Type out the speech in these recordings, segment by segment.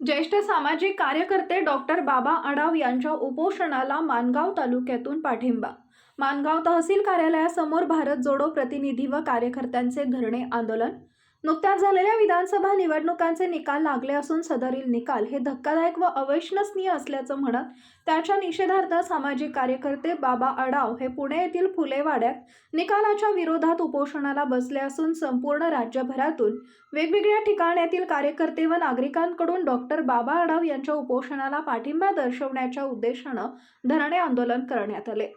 ज्येष्ठ सामाजिक कार्यकर्ते डॉक्टर बाबा आडाव यांच्या उपोषणाला मानगाव तालुक्यातून पाठिंबा. मानगाव तहसील कार्यालयासमोर भारत जोडो प्रतिनिधी व कार्यकर्त्यांचे धरणे आंदोलन नुकत्याच झालेल्या विधानसभा निवडणुकांचे निकाल लागले असून सदरील निकाल हे धक्कादायक व अवैशनसनीय असल्याचं म्हणत त्याच्या निषेधार्थ सामाजिक कार्यकर्ते बाबा अडाव हे पुणे येथील फुलेवाड्यात निकालाच्या विरोधात उपोषणाला बसले असून संपूर्ण राज्यभरातून वेगवेगळ्या ठिकाणातील कार्यकर्ते व नागरिकांकडून डॉक्टर बाबा अडाव यांच्या उपोषणाला पाठिंबा दर्शवण्याच्या उद्देशानं धरणे आंदोलन करण्यात आले.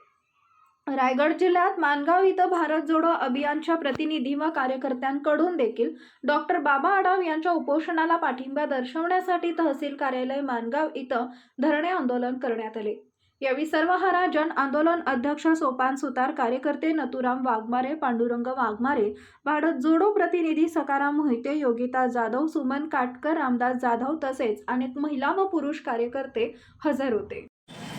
रायगड जिल्ह्यात मानगाव इथं भारत जोडो अभियानच्या प्रतिनिधी व कार्यकर्त्यांकडून देखील डॉक्टर बाबा आडाव यांच्या उपोषणाला पाठिंबा दर्शवण्यासाठी तहसील कार्यालय मानगाव इथं धरणे आंदोलन करण्यात आले. यावेळी सर्वहारा जन आंदोलन अध्यक्ष सोपान सुतार कार्यकर्ते नथुराम वाघमारे पांडुरंग वाघमारे भारत जोडो प्रतिनिधी सकाराम मोहिते योगिता जाधव सुमन काटकर रामदास जाधव तसेच अनेक महिला व पुरुष कार्यकर्ते हजर होते.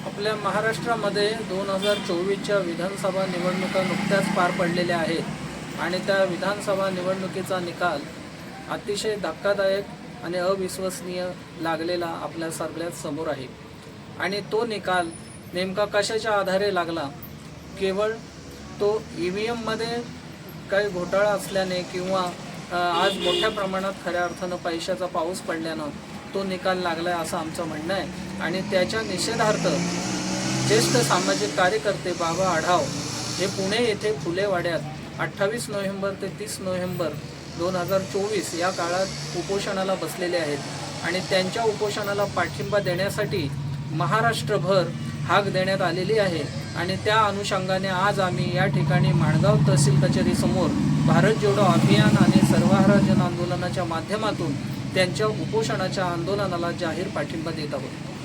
आपल्या महाराष्ट्रामध्ये दोन हजार चोवीसच्या विधानसभा निवडणुका नुकत्याच पार पडलेल्या आहेत आणि त्या विधानसभा निवडणुकीचा निकाल अतिशय धक्कादायक आणि अविश्वसनीय लागलेला आपल्या सगळ्यात समोर आहे. आणि तो निकाल नेमका कशाच्या आधारे लागला? केवळ तो ई व्ही एममध्ये काही घोटाळा असल्याने किंवा आज मोठ्या प्रमाणात खऱ्या अर्थानं पैशाचा पाऊस पडल्यानं तो निकाल लागला आहे असं आमचं म्हणणं आहे. आणि त्याच्या निषेधार्थ ज्येष्ठ सामाजिक कार्यकर्ते बाबा आढाव हे पुणे येथे फुलेवाड्यात अठ्ठावीस नोव्हेंबर ते तीस नोव्हेंबर दोन हजार चोवीस या काळात उपोषणाला बसलेले आहेत. आणि त्यांच्या उपोषणाला पाठिंबा देण्यासाठी महाराष्ट्रभर हाक देण्यात आलेली आहे. आणि त्या अनुषंगाने आज आम्ही या ठिकाणी माणगाव तहसील कचेरीसमोर भारत जोडो अभियान आणि सर्वहारा जन आंदोलनाच्या माध्यमातून त्यांच्या उपोषणाच्या आंदोलनाला जाहीर पाठिंबा देत आहोत.